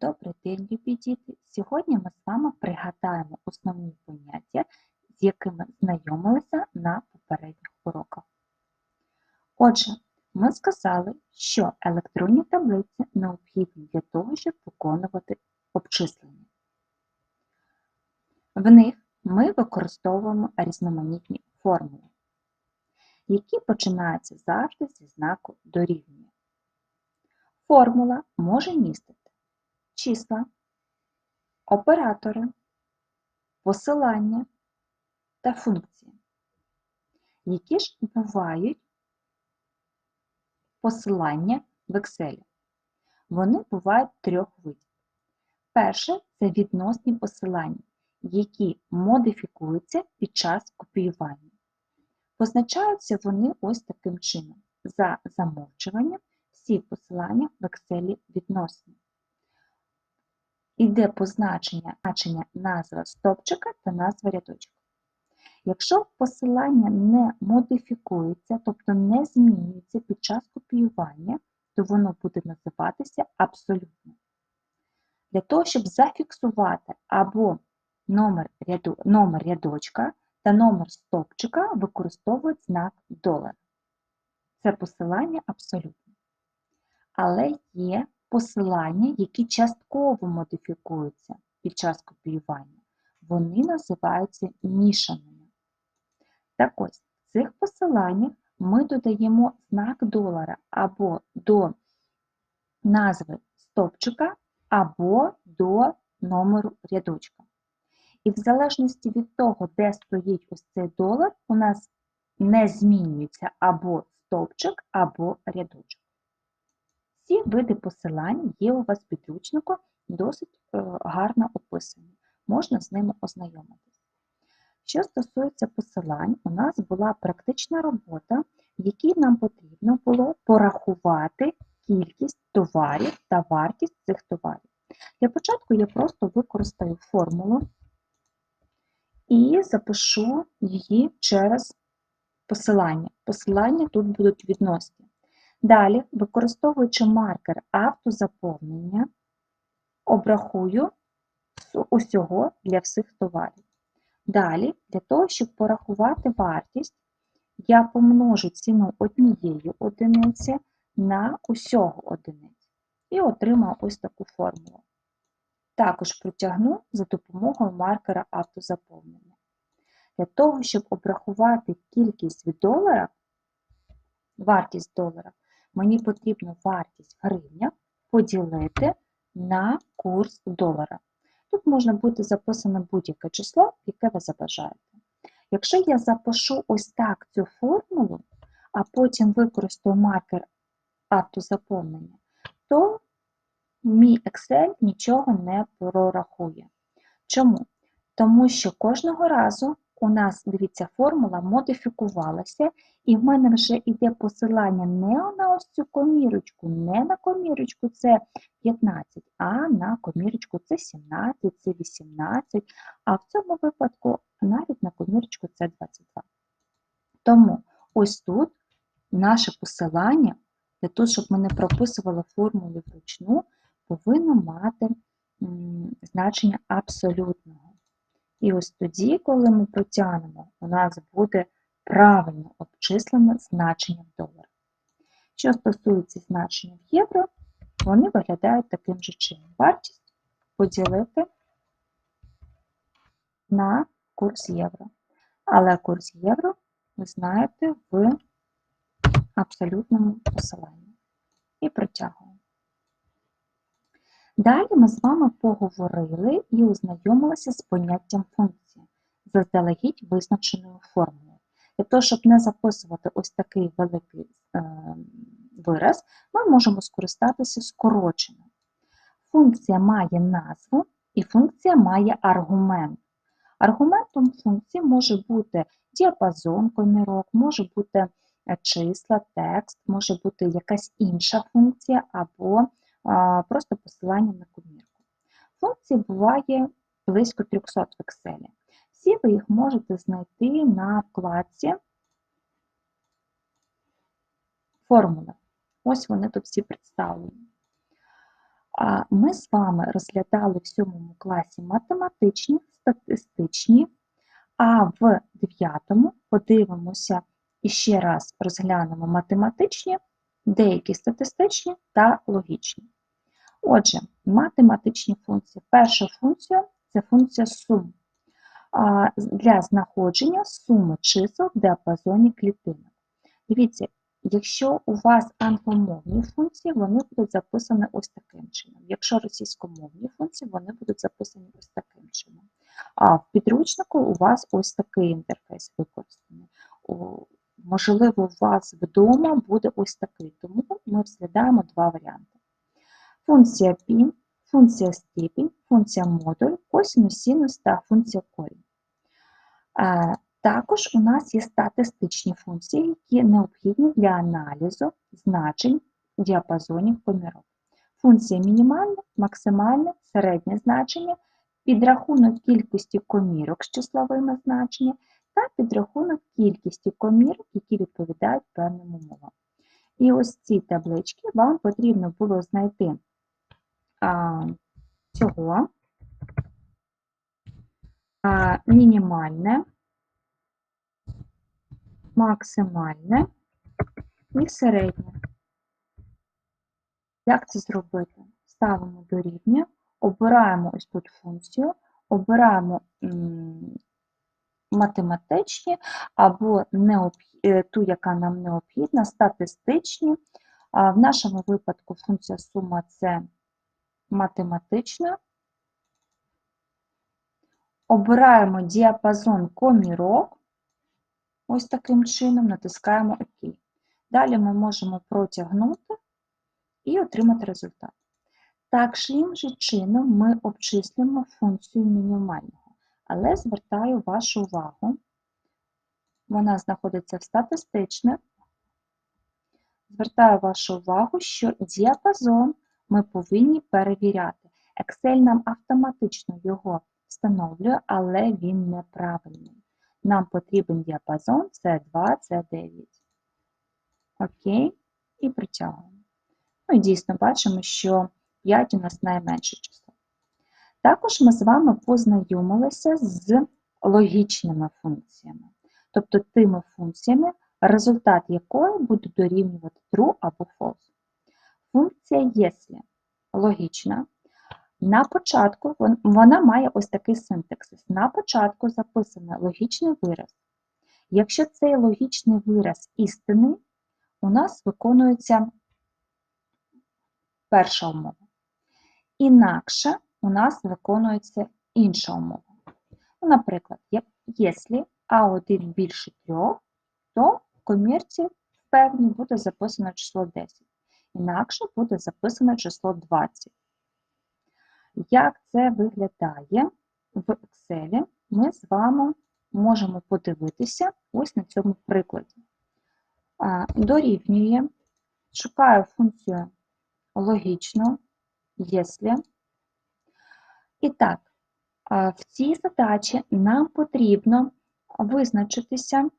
Добрий день, любі діти! Сьогодні ми з вами пригадаємо основні поняття, з якими знайомилися на попередніх уроках. Отже, ми сказали, що електронні таблиці необхідні для того, щоб виконувати обчислення. В них ми використовуємо різноманітні формули, які починаються завжди зі знаку дорівнює. Формула може містити числа, оператори, посилання та функції. Які ж бувають посилання в Excel? Вони бувають трьох видів. Перше це відносні посилання, які модифікуються під час копіювання. Позначаються вони ось таким чином. За замовчуванням всі посилання в Excel відносні. Іде позначення значення назва стопчика та назва рядочка. Якщо посилання не модифікується, тобто не змінюється під час копіювання, то воно буде називатися абсолютно. Для того, щоб зафіксувати або номер, ряду, номер рядочка та номер стопчика, використовують знак долар. Це посилання абсолютно. Але є посилання, які частково модифікуються під час копіювання. Вони називаються мішаними. Так ось, в цих посиланнях ми додаємо знак долара або до назви стопчика, або до номеру рядочка. І в залежності від того, де стоїть ось цей долар, у нас не змінюється або стовпчик, або рядочок. Ці види посилань є у вас в підручнику досить е, гарно описані, можна з ними ознайомитися. Що стосується посилань, у нас була практична робота, в якій нам потрібно було порахувати кількість товарів та вартість цих товарів. Для початку я просто використаю формулу і запишу її через посилання. Посилання тут будуть відносні. Далі, використовуючи маркер автозаповнення, обрахую усього для всіх товарів. Далі, для того, щоб порахувати вартість, я помножу ціну однієї одиниці на усього одиниць і отримаю ось таку формулу. Також протягну за допомогою маркера автозаповнення. Для того, щоб обрахувати кількість в доларах, вартість долара, мені потрібно вартість в гривнях поділити на курс долара. Тут можна бути записане будь-яке число, яке ви забажаєте. Якщо я запишу ось так цю формулу, а потім використаю маркер автозаповнення, то мій Excel нічого не прорахує. Чому? Тому що кожного разу у нас, дивіться, формула модифікувалася, і в мене вже йде посилання не на ось цю комірочку, не на комірочку це 15, а на комірочку це 17, це 18, а в цьому випадку навіть на комірочку це 22. Тому ось тут наше посилання, для того, щоб ми не прописували формулу вручну, повинно мати значення абсолютного. І ось тоді, коли ми протягнемо, у нас буде правильно обчислене значення в доларах. Що стосується значення в євро, вони виглядають таким же чином. Вартість поділити на курс євро. Але курс євро, ви знаєте, в абсолютному посиланні. І протягуємо. Далі ми з вами поговорили і ознайомилися з поняттям функції, заздалегідь визначеною формулою. Для того, щоб не записувати ось такий великий е, вираз, ми можемо скористатися скороченою. Функція має назву і функція має аргумент. Аргументом функції може бути діапазон комірок, може бути е, числа, текст, може бути якась інша функція або просто посилання на комірку. Функцій буває близько 300 в Excel. Всі ви їх можете знайти на вкладці формули. Ось вони тут всі представлені. Ми з вами розглядали в сьомому класі математичні, статистичні, а в дев'ятому подивимося і ще раз розглянемо математичні, деякі статистичні та логічні. Отже, математичні функції. Перша функція це функція сум для знаходження суми чисел в діапазоні клітинок. Дивіться, якщо у вас англомовні функції, вони будуть записані ось таким чином. Якщо російськомовні функції, вони будуть записані ось таким чином. А в підручнику у вас ось такий інтерфейс використаний. Можливо, у вас вдома буде ось такий, тому ми розглядаємо два варіанти. Функція π, функція степінь, функція модуль, косинус, синус та функція корінь. Е, Також у нас є статистичні функції, які необхідні для аналізу значень діапазонів помірок. Функція мінімальне, максимальне, середнє значення, підрахунок кількості комірок з числовими значеннями та підрахунок кількості комірок, які відповідають певним умовам. І ось ці таблички вам потрібно було знайти а, цього а, мінімальне, максимальне і середнє. Як це зробити? Ставимо дорівнює, обираємо ось тут функцію, обираємо математичні або е, ту, яка нам необхідна, статистичні. В нашому випадку функція сума це математична. Обираємо діапазон комірок. Ось таким чином натискаємо ОК. Далі ми можемо протягнути і отримати результат. Таким же чином ми обчислюємо функцію мінімального. Але звертаю вашу увагу, вона знаходиться в статистичне. Звертаю вашу увагу, що діапазон ми повинні перевіряти. Excel нам автоматично його встановлює, але він неправильний. Нам потрібен діапазон C2, C9. Окей, і притягуємо. Ну і дійсно бачимо, що 5 у нас найменше число. Також ми з вами познайомилися з логічними функціями, тобто тими функціями, результат якої буде дорівнювати true або false. Функція «если» логічна. На початку вона має ось такий синтаксис. На початку записано логічний вираз. Якщо цей логічний вираз істинний, у нас виконується перша умова. Інакше у нас виконується інша умова. Ну, Наприклад, якщо А1 більше 3, то в комірці в буде записано число 10. Інакше буде записано число 20. Як це виглядає в Excel, ми з вами можемо подивитися ось на цьому прикладі. Дорівнює, шукаю функцію логічно, якщо. І так, в цій задачі нам потрібно визначитися,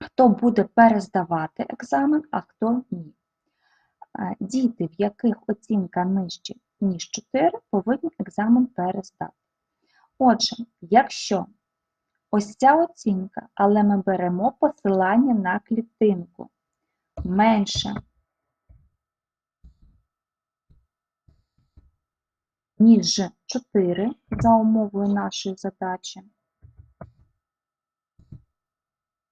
хто буде перездавати екзамен, а хто ні. Діти, в яких оцінка нижче, ніж 4, повинні екзамен перездати. Отже, якщо ось ця оцінка, але ми беремо посилання на клітинку менше, ніж 4 за умовою нашої задачі,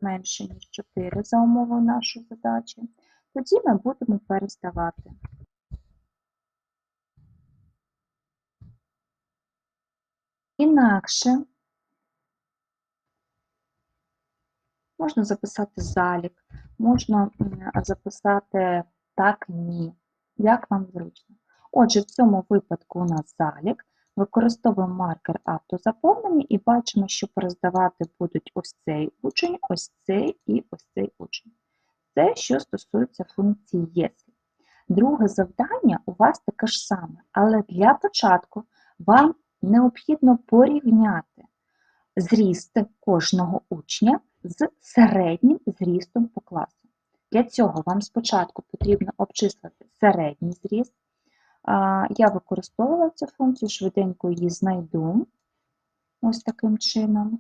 менше, ніж 4 за умовою нашої задачі, тоді ми будемо перездавати. Інакше можна записати залік, можна записати так, ні, як вам зручно. Отже, в цьому випадку у нас залік. Використовуємо маркер автозаповнення і бачимо, що перездавати будуть ось цей учень, ось цей і ось цей учень. Це що стосується функції «если». Друге завдання у вас таке ж саме, але для початку вам необхідно порівняти зріст кожного учня з середнім зрістом по класу. Для цього вам спочатку потрібно обчислити середній зріст, Я використовувала цю функцію, швиденько її знайду. Ось таким чином.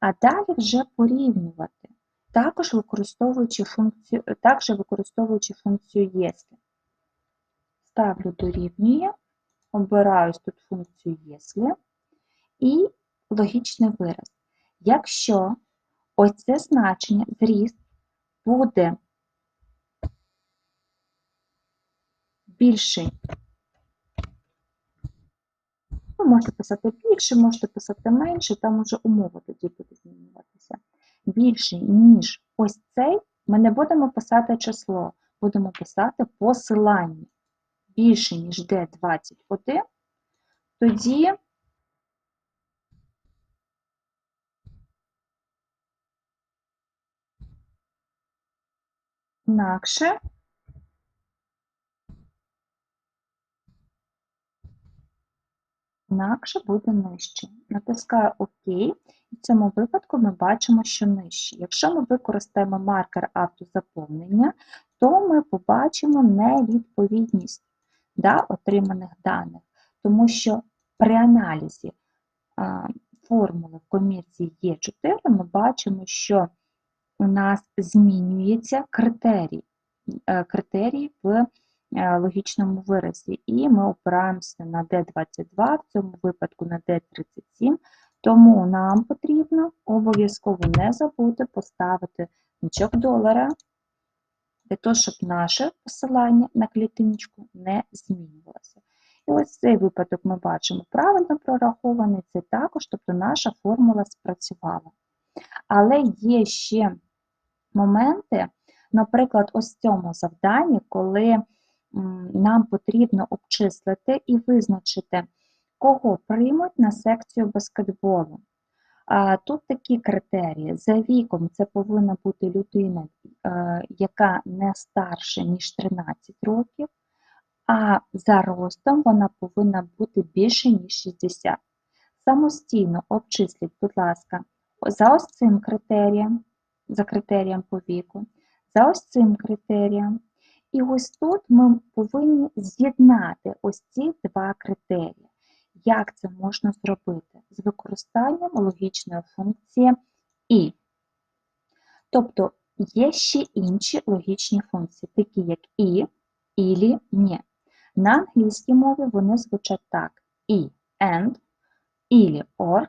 А далі вже порівнювати, також використовуючи функцію, також використовуючи функцію єслі. Ставлю дорівнює, обираю тут функцію єслі і логічний вираз. Якщо ось це значення, зріст, буде більший, ви можете писати більше, можете писати менше, там уже умова тоді буде змінюватися. Більший, ніж ось цей, ми не будемо писати число, будемо писати посилання. Більше, ніж D21, тоді інакше інакше буде нижче. Натискаю ОК, і в цьому випадку ми бачимо, що нижче. Якщо ми використаємо маркер автозаповнення, то ми побачимо невідповідність да, отриманих даних, тому що при аналізі а, формули в комірці Є4 ми бачимо, що у нас змінюється критерій, е, критерій в логічному виразі, і ми опираємося на D22, в цьому випадку на D37, тому нам потрібно обов'язково не забути поставити значок долара, для того, щоб наше посилання на клітиночку не змінювалося. І ось цей випадок ми бачимо правильно прорахований, це також, тобто наша формула спрацювала. Але є ще моменти, наприклад, ось в цьому завданні, коли нам потрібно обчислити і визначити, кого приймуть на секцію баскетболу. Тут такі критерії. За віком це повинна бути людина, е, яка не старша, ніж 13 років, а за ростом вона повинна бути більше, ніж 60. Самостійно обчисліть, будь ласка, за ось цим критерієм, за критерієм по віку, за ось цим критерієм. І ось тут ми повинні з'єднати ось ці два критерії. Як це можна зробити? З використанням логічної функції і. Тобто є ще інші логічні функції, такі як і, ілі, ні. На англійській мові вони звучать так: і, and, ілі, or,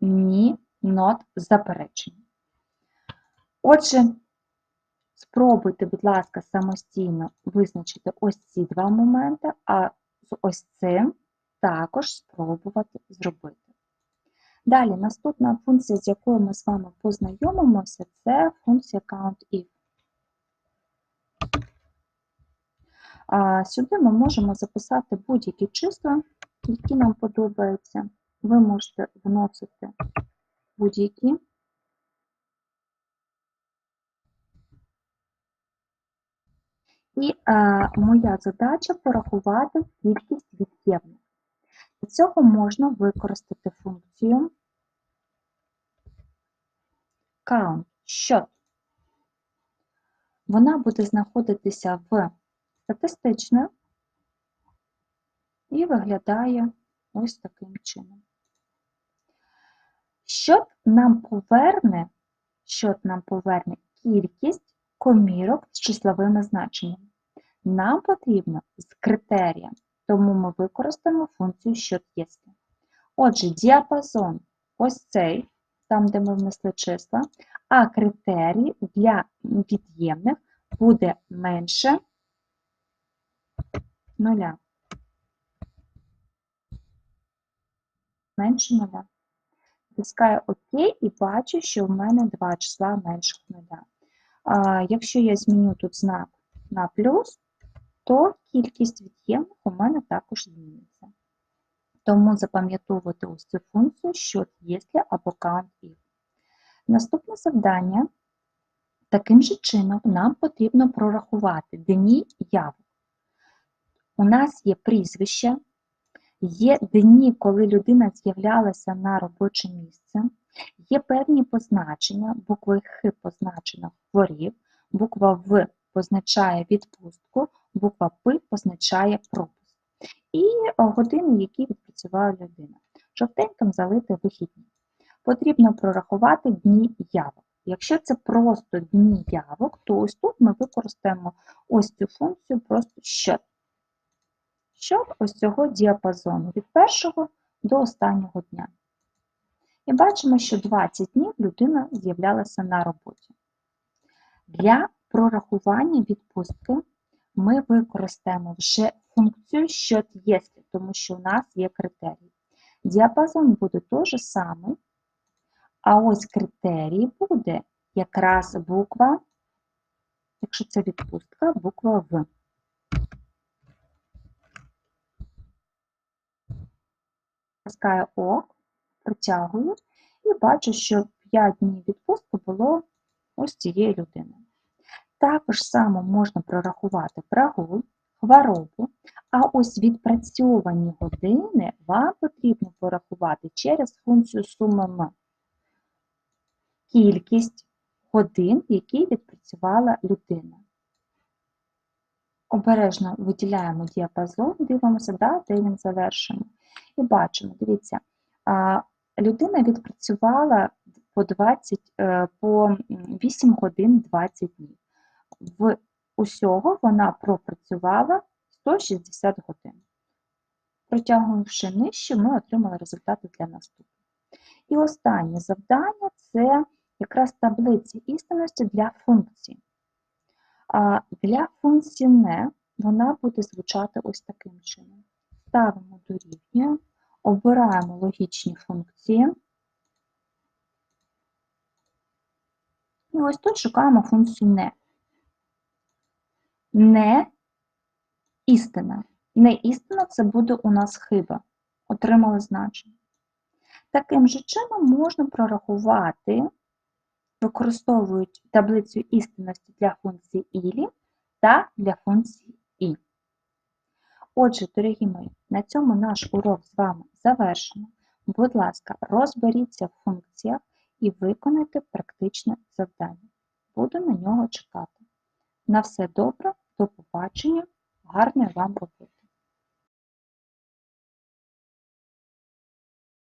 ні, not, заперечення. Отже, спробуйте, будь ласка, самостійно визначити ось ці два моменти, а з ось цим також спробувати зробити. Далі, наступна функція, з якою ми з вами познайомимося, це функція COUNTIF. Сюди ми можемо записати будь-які числа, які нам подобаються. Ви можете вносити будь-які. І е, моя задача порахувати кількість від'ємних. Для цього можна використати функцію count, счет. Вона буде знаходитися в статистично і виглядає ось таким чином. Счет нам поверне, счет нам поверне кількість комірок з числовими значеннями. Нам потрібно з критерієм тому ми використаємо функцію що єслі. Отже, діапазон ось цей, там, де ми внесли числа, а критерій для від'ємних буде менше нуля. Менше нуля. Тискаю ОК і бачу, що в мене два числа менших нуля. Якщо я зміню тут знак на плюс, то кількість від'ємних у мене також зміниться. Тому запам'ятовувати ось цю функцію що якщо або count if. Наступне завдання. Таким же чином нам потрібно прорахувати дні явок. У нас є прізвище, є дні, коли людина з'являлася на робоче місце, є певні позначення, буквою Х позначено хворів, буква В позначає відпустку, буква П позначає пропуск. і е, години, які відпрацювала людина. Жовтеньким залити вихідні. Потрібно прорахувати дні явок. Якщо це просто дні явок, то ось тут ми використаємо ось цю функцію просто щот. Щот ось цього діапазону від першого до останнього дня. І бачимо, що 20 днів людина з'являлася на роботі. Для прорахування відпустки ми використаємо вже функцію щот єслі, тому що у нас є критерій. Діапазон буде той же самий, а ось критерій буде якраз буква, якщо це відпустка, буква В. Пускаю ок, протягую і бачу, що 5 днів відпустки було ось цієї людини. Також само можна прорахувати прогул, хворобу, а ось відпрацьовані години вам потрібно порахувати через функцію суми М. Кількість годин, які відпрацювала людина. Обережно виділяємо діапазон, дивимося, да, де він завершений. І бачимо, дивіться, людина відпрацювала по, 20, е, по 8 годин 20 днів. В усього вона пропрацювала 160 годин. Протягнувши нижче, ми отримали результати для наступного. І останнє завдання це якраз таблиця істинності для функцій. Для функції не вона буде звучати ось таким чином. Ставимо дорівнює, обираємо логічні функції. І ось тут шукаємо функцію не. Не істина. Не істина це буде у нас хиба. Отримали значення. Таким же чином можна прорахувати, використовують таблицю істинності для функції ілі та для функції. Отже, дорогі мої, на цьому наш урок з вами завершено. Будь ласка, розберіться в функціях і виконайте практичне завдання. Буду на нього чекати. На все добре, до побачення, гарної вам роботи!